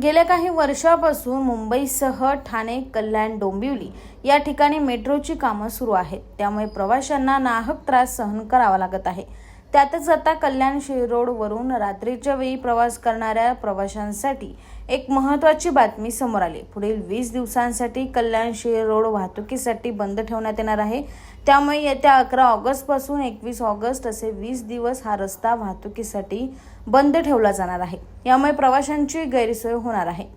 गेल्या काही वर्षापासून मुंबईसह ठाणे कल्याण डोंबिवली या ठिकाणी मेट्रोची कामं सुरू आहेत. त्यामुळे प्रवाशांना नाहक त्रास सहन करावा लागत आहे. त्यातच आता कल्याण शिरोडवरून रात्रीच्या वेळी प्रवास करणाऱ्या प्रवाशांसाठी एक महत्त्वाची बातमी समोर आली. पुढील वीस दिवसांसाठी कल्याण शिरोड वाहतुकीसाठी बंद ठेवण्यात येणार आहे. त्यामुळे येत्या अकरा ऑगस्टपासून एकवीस ऑगस्ट असे वीस दिवस हा रस्ता वाहतुकीसाठी बंद ठेवला जाणार आहे. यामुळे प्रवाशांची गैरसोय होणार आहे.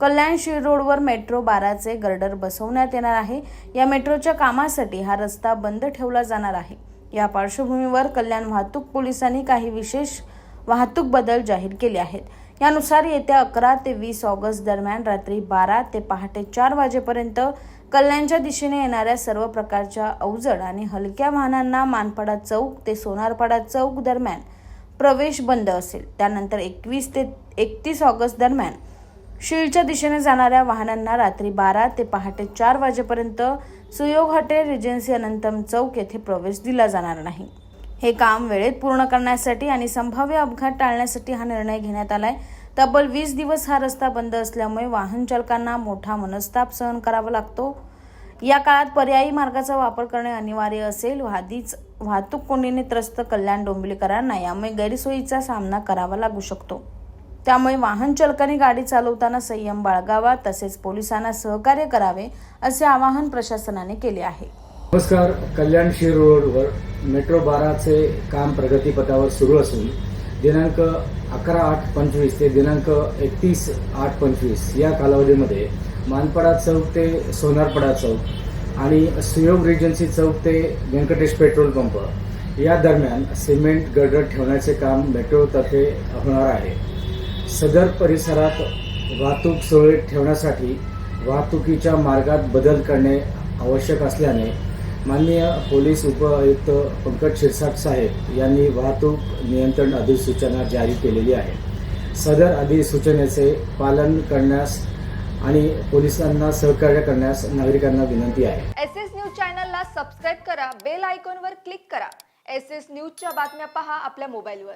कल्याण शिरोडवर मेट्रो बाराचे गर्डर बसवण्यात येणार आहे. या मेट्रोच्या कामासाठी हा रस्ता बंद ठेवला जाणार आहे. या पार्श्वभूमीवर कल्याण वाहतूक पोलिसांनी काही विशेष वाहतूक बदल जाहीर केले आहेत. यानुसार येत्या अकरा ते वीस ऑगस्ट दरम्यान रात्री बारा ते पहाटे चार वाजेपर्यंत कल्याणच्या दिशेने येणाऱ्या सर्व प्रकारच्या अवजड आणि हलक्या वाहनांना मानपाडा चौक ते सोनारपाडा चौक दरम्यान प्रवेश बंद असेल. त्यानंतर एकवीस ते एकतीस ऑगस्ट दरम्यान शीळच्या दिशेने जाणाऱ्या वाहनांना रात्री बारा ते पहाटे चार वाजेपर्यंत सुयोग हॉटेल रिजन्सी अनंतम चौक येथे प्रवेश दिला जाणार नाही. हे काम वेळेत पूर्ण करण्यासाठी आणि संभाव्य अपघात टाळण्यासाठी हा निर्णय घेण्यात आलाय. तब्बल वीस दिवस हा रस्ता बंद असल्यामुळे वाहन चालकांना मोठा मनस्ताप सहन करावा लागतो. या काळात पर्यायी मार्गाचा वापर करणे अनिवार्य असेल. आधीच वाहतूक कोंडीने त्रस्त कल्याण डोंबिवलीकरांना यामुळे गैरसोयीचा सामना करावा लागू शकतो. त्यामुळे वाहन चालकांनी गाडी चालवताना संयम बाळगावा तसेच पोलिसांना सहकार्य करावे असे आवाहन प्रशासनाने केले आहे. नमस्कार. कल्याणशीर रोडवर मेट्रो बाराचे काम प्रगतीपथावर सुरू असून दिनांक अकरा आठ पंचवीस ते दिनांक एकतीस आठ पंचवीस या कालावधीमध्ये मानपडा चौक ते सोनारपडा चौक आणि सुयोग रिजन्सी चौक ते व्यंकटेश पेट्रोल पंप या दरम्यान सिमेंट गर्डर ठेवण्याचे काम मेट्रोतर्फे होणार आहे. सदर परिसरात वाहतूक सुरळीत ठेवण्यासाठी वाहतुकीच्या मार्गात बदल करणे आवश्यक असल्याने माननीय पोलीस उपआयुक्त पंकज शिरसाट साहेब यांनी वाहतूक नियंत्रण अधिसूचना जारी केलेली आहे. सदर अधिसूचनेचे पालन करण्यास आणि पोलिसांना सहकार्य करण्यास नागरिकांना विनंती आहे. एस एस न्यूज चॅनलला सबस्क्राईब करा बेल आयकॉनवर क्लिक करा. एस एस न्यूजच्या बातम्या पहा आपल्या मोबाईलवर.